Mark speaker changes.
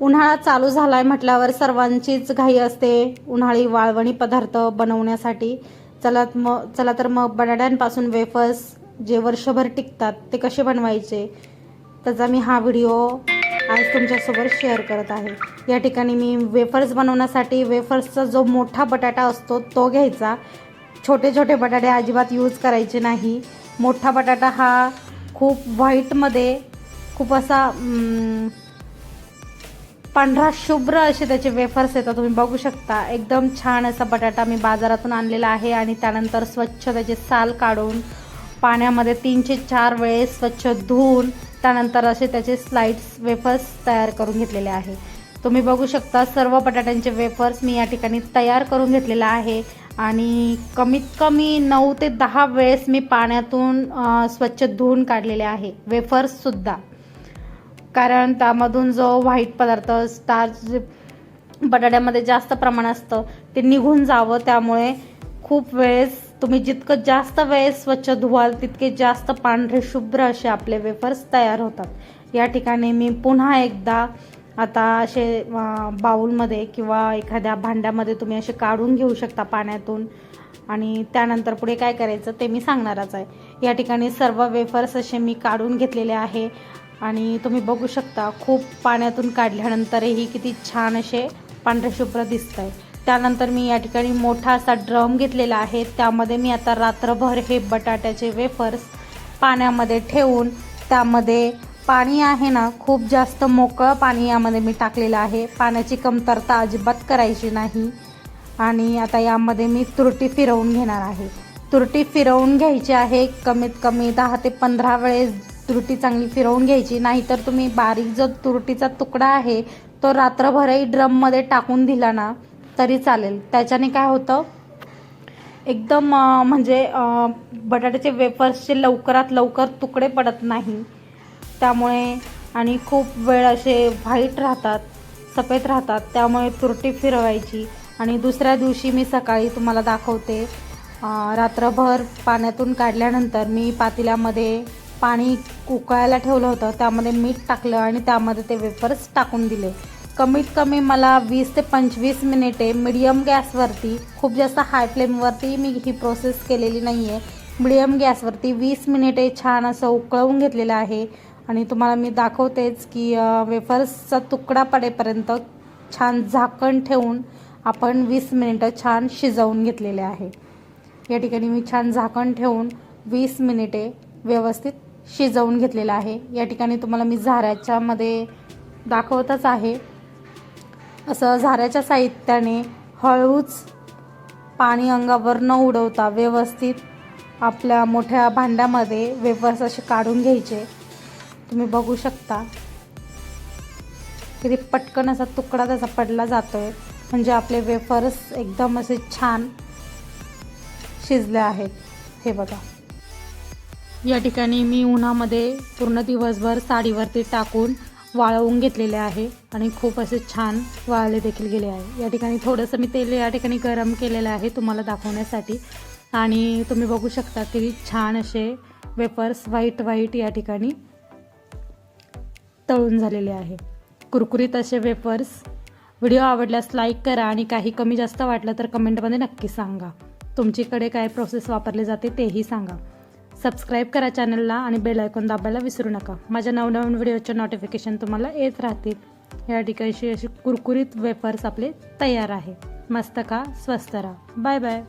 Speaker 1: उन्हाळा चालू झाला आहे म्हटल्यावर सर्वांचीच घाई असते. उन्हाळी वाळवणी पदार्थ बनवण्यासाठी चला मग चला तर मग बटाट्यांपासून वेफर्स जे वर्षभर टिकतात ते कसे बनवायचे? त्याचा मी हा व्हिडिओ आज तुमच्यासोबत शेअर करत आहे. या ठिकाणी मी वेफर्स बनवण्यासाठी वेफर्सचा जो मोठा बटाटा असतो तो घ्यायचा. छोटे छोटे बटाटे अजिबात यूज करायचे नाही. मोठा बटाटा हा खूप व्हाईटमध्ये खूप असा पांढरा शुभ्र असे त्याचे वेफर्स येतात तुम्ही बघू शकता. एकदम छान असा बटाटा मी बाजारातून आणलेला आहे आणि त्यानंतर स्वच्छ त्याचे साल काढून पाण्यामध्ये तीनशे चार वेळेस स्वच्छ धुवून त्यानंतर असे त्याचे स्लाइड्स वेफर्स तयार करून घेतलेले आहे. तुम्ही बघू शकता सर्व बटाट्यांचे वेफर्स मी या ठिकाणी तयार करून घेतलेला आहे आणि कमीत कमी नऊ ते दहा वेळेस मी पाण्यातून स्वच्छ धुवून काढलेले आहे. वेफर्ससुद्धा कारण त्यामधून जो व्हाईट पदार्थ स्टार्च बटाट्यामध्ये जास्त प्रमाण असतं ते निघून जावं. त्यामुळे खूप वेळेस तुम्ही जितकं जास्त वेळेस स्वच्छ धुवाल तितके जास्त पांढरे शुभ्र असे आपले वेफर्स तयार होतात. या ठिकाणी मी पुन्हा एकदा आता असे बाऊलमध्ये किंवा एखाद्या भांड्यामध्ये तुम्ही असे काढून घेऊ शकता पाण्यातून. आणि त्यानंतर पुढे काय करायचं ते मी सांगणारच आहे. या ठिकाणी सर्व वेफर्स असे मी काढून घेतलेले आहे. आणि तुम्ही बघू शकता खूप पाण्यातून काढल्यानंतरही किती छान असे पांढरे शुभ्र दिसत आहे त्यानंतर मी या ठिकाणी मोठा असा ड्रम घेतलेला आहे. त्यामध्ये मी आता रात्रभर हे बटाट्याचे वेफर्स पाण्यामध्ये ठेवून त्यामध्ये पाणी आहे ना खूप जास्त मोकळं पाणी यामध्ये मी टाकलेलं आहे. पाण्याची कमतरता अजिबात करायची नाही. आणि आता यामध्ये मी तुरटी फिरवून घेणार आहे. तुरटी फिरवून घ्यायची आहे कमीत कमी दहा ते पंधरा वेळेस तुरटी चांगली फिरवून घ्यायची. नाहीतर तुम्ही बारीक जो तुरटीचा तुकडा आहे तो रात्रभरही ड्रममध्ये टाकून दिला ना तरी चालेल. त्याच्याने काय होतं? एकदम म्हणजे बटाट्याचे वेफर्सचे लवकरात लवकर तुकडे पडत नाही त्यामुळे आणि खूप वेळ असे व्हाईट राहतात सफेद राहतात त्यामुळे तुरटी फिरवायची. आणि दुसऱ्या दिवशी मी सकाळी तुम्हाला दाखवते रात्रभर पाण्यातून काढल्यानंतर मी पातेल्यामध्ये पाणी उकळायला ठेवलं होतं. त्यामध्ये मीठ टाकलं आणि त्यामध्ये ते वेफर्स टाकून दिले. कमीत कमी मला वीस ते पंचवीस मिनिटे मिडियम गॅसवरती खूप जास्त हाय फ्लेमवरती मी ही प्रोसेस केलेली नाही आहे मिडियम गॅसवरती वीस मिनिटे छान असं उकळवून घेतलेलं आहे. आणि तुम्हाला मी दाखवतेच की वेफर्सचा तुकडा पडेपर्यंत छान झाकण ठेवून आपण वीस मिनिटं छान शिजवून घेतलेले आहे. या ठिकाणी मी छान झाकण ठेवून वीस मिनिटे व्यवस्थित शिजवून घेतलेलं आहे. या ठिकाणी तुम्हाला मी झाऱ्याच्यामध्ये दाखवतच आहे. असं झाऱ्याच्या साहित्याने हळूच पाणी अंगावर न उडवता व्यवस्थित आपल्या मोठ्या भांड्यामध्ये वेफर्स असे काढून घ्यायचे. तुम्ही बघू शकता. किती पटकन असा तुकडा त्याचा पडला जातो आहे म्हणजे आपले वेफर्स एकदम असे छान शिजले आहेत. हे बघा. या ठिकाणी मी उन्हामध्ये पूर्ण दिवसभर साडीवरती टाकून वाळवून घेतलेले आहे आणि खूप असे छान वाळले देखील गेले आहे. या ठिकाणी थोडंसं मी तेल या ठिकाणी गरम केलेलं आहे तुम्हाला दाखवण्यासाठी. आणि तुम्ही बघू शकता की छान असे वेफर्स व्हाईट व्हाईट या ठिकाणी तळून झालेले आहे. कुरकुरीत असे वेफर्स. व्हिडिओ आवडल्यास लाईक करा आणि काही कमी जास्त वाटलं तर कमेंटमध्ये नक्की सांगा. तुमच्याकडे काय प्रोसेस वापरले जाते तेही सांगा. सबस्क्राईब करा चॅनलला आणि बेल आयकॉन दाबायला विसरू नका. माझ्या नवनवीन व्हिडिओचे नोटिफिकेशन तुम्हाला येत राहतील. या ठिकाणी अशी कुरकुरीत वेफर्स आपले तयार आहे. मस्त का स्वस्त राहा. Bye bye